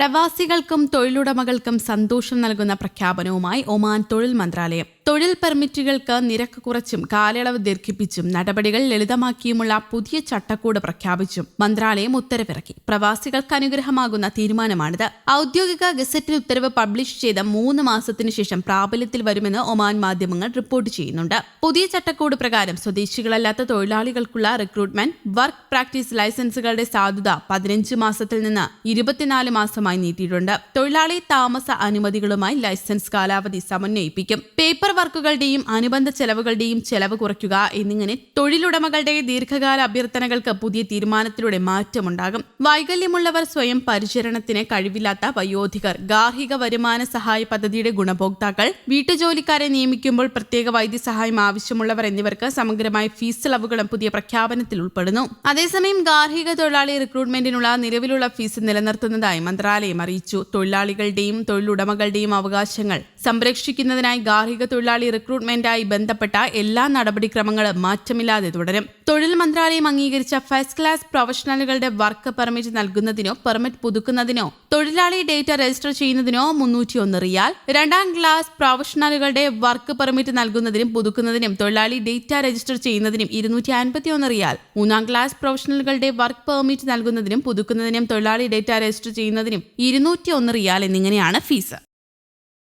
പ്രവാസികൾക്കും തൊഴിലുടമകൾക്കും സന്തോഷം നൽകുന്ന പ്രഖ്യാപനവുമായി ഒമാൻ തൊഴിൽ മന്ത്രാലയം. തൊഴിൽ പെർമിറ്റുകൾക്ക് നിരക്ക് കുറച്ചും കാലയളവ് ദീർഘിപ്പിച്ചും നടപടികൾ ലളിതമാക്കിയുമുള്ള പുതിയ ചട്ടക്കൂട് പ്രഖ്യാപിച്ചും മന്ത്രാലയം ഉത്തരവിറക്കി. പ്രവാസികൾക്ക് അനുഗ്രഹമാകുന്ന തീരുമാനമാണിത്. ഔദ്യോഗിക ഗസറ്റിൽ ഉത്തരവ് പബ്ലിഷ് ചെയ്ത മൂന്ന് മാസത്തിനു ശേഷം പ്രാബല്യത്തിൽ വരുമെന്ന് ഒമാൻ മാധ്യമങ്ങൾ റിപ്പോർട്ട് ചെയ്യുന്നുണ്ട്. പുതിയ ചട്ടക്കൂട് പ്രകാരം സ്വദേശികളല്ലാത്ത തൊഴിലാളികൾക്കുള്ള റിക്രൂട്ട്മെന്റ് വർക്ക് പ്രാക്ടീസ് ലൈസൻസുകളുടെ സാധുത പതിനഞ്ച് മാസത്തിൽ നിന്ന് ഇരുപത്തിനാല് മാസമായി നീട്ടിയിട്ടുണ്ട്. തൊഴിലാളി താമസ അനുമതികളുമായി ലൈസൻസ് കാലാവധി സമന്വയിപ്പിക്കും. പേപ്പർ വർക്കുകളുടെയും അനുബന്ധ ചെലവുകളുടെയും ചെലവ് കുറയ്ക്കുക എന്നിങ്ങനെ തൊഴിലുടമകളുടെ ദീർഘകാല അഭ്യർത്ഥനകൾക്ക് പുതിയ തീരുമാനത്തിലൂടെ മാറ്റമുണ്ടാകും. വൈകല്യമുള്ളവർ സ്വയം പരിചരണത്തിന് കഴിവില്ലാത്ത വയോധികർ ഗാർഹിക വരുമാന സഹായ പദ്ധതിയുടെ ഗുണഭോക്താക്കൾ വീട്ടുജോലിക്കാരെ നിയമിക്കുമ്പോൾ പ്രത്യേക വൈദ്യസഹായം ആവശ്യമുള്ളവർ എന്നിവർക്ക് സമഗ്രമായ ഫീസ് ഇളവുകളും പുതിയ പ്രഖ്യാപനത്തിൽ ഉൾപ്പെടുന്നു. അതേസമയം ഗാർഹിക തൊഴിലാളി റിക്രൂട്ട്മെന്റിനുള്ള നിലവിലുള്ള ഫീസ് നിലനിർത്തുന്നതായി മന്ത്രാലയം അറിയിച്ചു. തൊഴിലാളികളുടെയും തൊഴിലുടമകളുടെയും അവകാശങ്ങൾ സംരക്ഷിക്കുന്നതിനായി ഗാർഹിക തൊഴിലാളി റിക്രൂട്ട്മെന്റായി ബന്ധപ്പെട്ട എല്ലാ നടപടിക്രമങ്ങളും മാറ്റമില്ലാതെ തുടരും. തൊഴിൽ മന്ത്രാലയം അംഗീകരിച്ച ഫസ്റ്റ് ക്ലാസ് പ്രൊഫഷണലുകളുടെ വർക്ക് പെർമിറ്റ് നൽകുന്നതിനോ പെർമിറ്റ് പുതുക്കുന്നതിനോ തൊഴിലാളി ഡേറ്റ രജിസ്റ്റർ ചെയ്യുന്നതിനോ മുന്നൂറ്റിയൊന്ന് റിയാൽ രണ്ടാം ക്ലാസ് പ്രൊഫഷണലുകളുടെ വർക്ക് പെർമിറ്റ് നൽകുന്നതിനും പുതുക്കുന്നതിനും തൊഴിലാളി ഡേറ്റ രജിസ്റ്റർ ചെയ്യുന്നതിനും ഇരുന്നൂറ്റി അൻപത്തിയൊന്ന് റിയാൽ മൂന്നാം ക്ലാസ് പ്രൊഫഷണലുകളുടെ വർക്ക് പെർമിറ്റ് നൽകുന്നതിനും പുതുക്കുന്നതിനും തൊഴിലാളി ഡേറ്റ രജിസ്റ്റർ ചെയ്യുന്നതിനും ഇരുന്നൂറ്റി ഒന്ന് റിയാൽ എന്നിങ്ങനെയാണ് ഫീസ്.